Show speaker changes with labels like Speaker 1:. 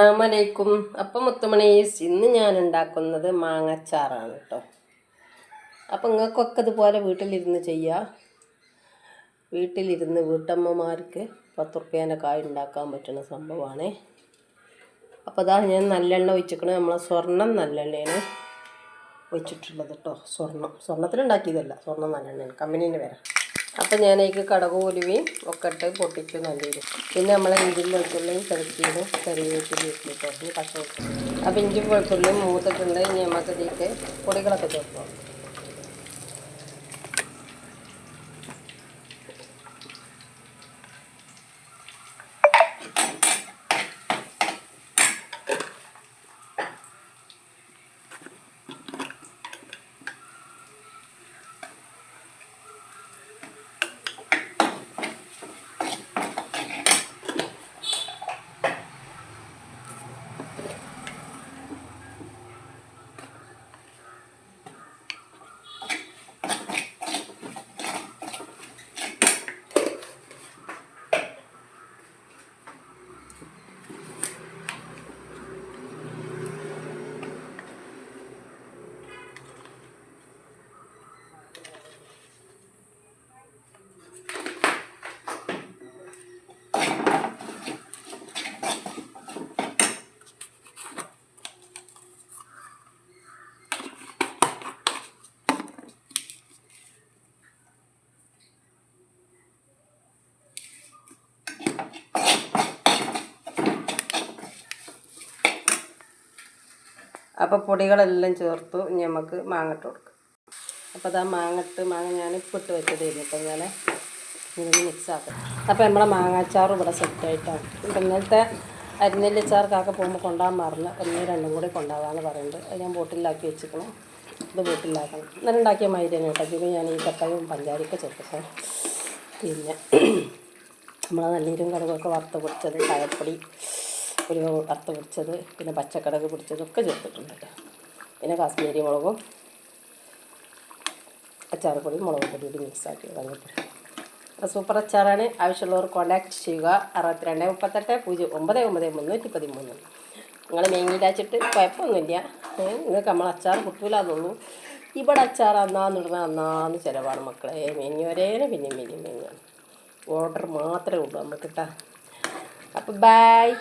Speaker 1: അസ്സലാമലൈക്കും. അപ്പം മുത്തുമണീസ് ഇന്ന് ഞാൻ ഉണ്ടാക്കുന്നത് മാങ്ങച്ചാറാണ് കേട്ടോ അപ്പം നിങ്ങൾക്കൊക്കെ ഇതുപോലെ വീട്ടിലിരുന്ന് ചെയ്യാം. വീട്ടിലിരുന്ന് വീട്ടമ്മമാർക്ക് പത്ത് റുപ്യേന്റെ കായ് ഉണ്ടാക്കാൻ പറ്റുന്ന സംഭവമാണ് അപ്പോൾ അതാ ഞാൻ നല്ലെണ്ണ ഒഴിച്ചിരിക്കണേ നമ്മളെ സ്വർണം നല്ലെണ്ണയാണ് ഒഴിച്ചിട്ടുള്ളത് കേട്ടോ സ്വർണം സ്വർണത്തിലുണ്ടാക്കിയതല്ല സ്വർണം നല്ലെണ്ണയാണ് കമ്പനീന്റെ പേരാ. അപ്പം ഞാൻ കടക് ഉലുവയും ഒക്കെ ഇട്ട് പൊട്ടിച്ച് നല്ലൊരു പിന്നെ നമ്മളെ ഇഞ്ചി വെളുത്തുള്ളിയും കിടക്കിയതും കറിവേപ്പിലും ഇട്ടിട്ട് പച്ച അപ്പം ഇഞ്ചി വെളുത്തുള്ളിയും മൂത്തിട്ടുണ്ട് ഇനി നമുക്ക് ഇതിലേക്ക് പൊടികളൊക്കെ ചേർക്കാം. അപ്പോൾ പൊടികളെല്ലാം ചേർത്തു നമുക്ക് മാങ്ങട്ട് കൊടുക്കാം. അപ്പോൾ അതാ മാങ്ങട്ട് മാങ്ങ ഞാൻ ഇപ്പിട്ട് വെച്ചതായിരുന്നു ഇപ്പം ഞാൻ മിക്സ് ആക്കാം. അപ്പോൾ നമ്മളെ മാങ്ങാച്ചാറും ഇവിടെ സെറ്റായിട്ടാണ് ഇപ്പം ഇന്നലത്തെ അരിനെല്ലിച്ചാർ കാക്ക പോകുമ്പോൾ കൊണ്ടാൻ മറന്ന് ഒന്നും രണ്ടും കൂടി കൊണ്ടാകാമെന്ന് പറയുന്നുണ്ട്. അത് ഞാൻ ബോട്ടിലാക്കി വെച്ചിക്കണം ഇത് ബോട്ടിലാക്കണം. ഇന്നലെ ഉണ്ടാക്കിയ മൈദ തന്നെ കേട്ടോ ഞാൻ ഈ കട്ടയും പഞ്ചാരിയൊക്കെ ചേർക്കട്ടെ പിന്നെ നമ്മളെ നല്ലീരും കടുകൊക്കെ വറുത്ത് പൊടിച്ചത് ചായപ്പൊടി. ഒരു വറുത്ത് പൊടിച്ചത് പിന്നെ പച്ചക്കടക് പിടിച്ചതൊക്കെ ചേർത്തിട്ടുണ്ട് പിന്നെ കാശ്മീരി മുളകും അച്ചാറുപൊടിയും മുളക് പൊടി കൂടി മിക്സാക്കി അപ്പോൾ സൂപ്പർ അച്ചാറാണ്. ആവശ്യമുള്ളവർ കോൺടാക്ട് ചെയ്യുക. അറുപത്തിരണ്ട് മുപ്പത്തെട്ട് പൂജ്യം ഒമ്പത് ഒമ്പത് മുന്നൂറ്റി പതിമൂന്ന് നിങ്ങൾ മേങ്ങിയിലാച്ചിട്ട് കുഴപ്പമൊന്നുമില്ല. നിങ്ങൾക്ക് നമ്മൾ അച്ചാർ കുത്തൂലെന്നുള്ളൂ ഇവിടെ അച്ചാർ അന്നാന്നിടുന്ന അന്നാന്ന് ചിലവാണ് മക്കളെ. മേങ്ങിയവരേനെ പിന്നെയും പിന്നെയും മേഞ്ഞാണ് ഓർഡർ മാത്രമേ ഉള്ളൂ നമുക്ക് കേട്ടോ അപ്പോൾ ബായ്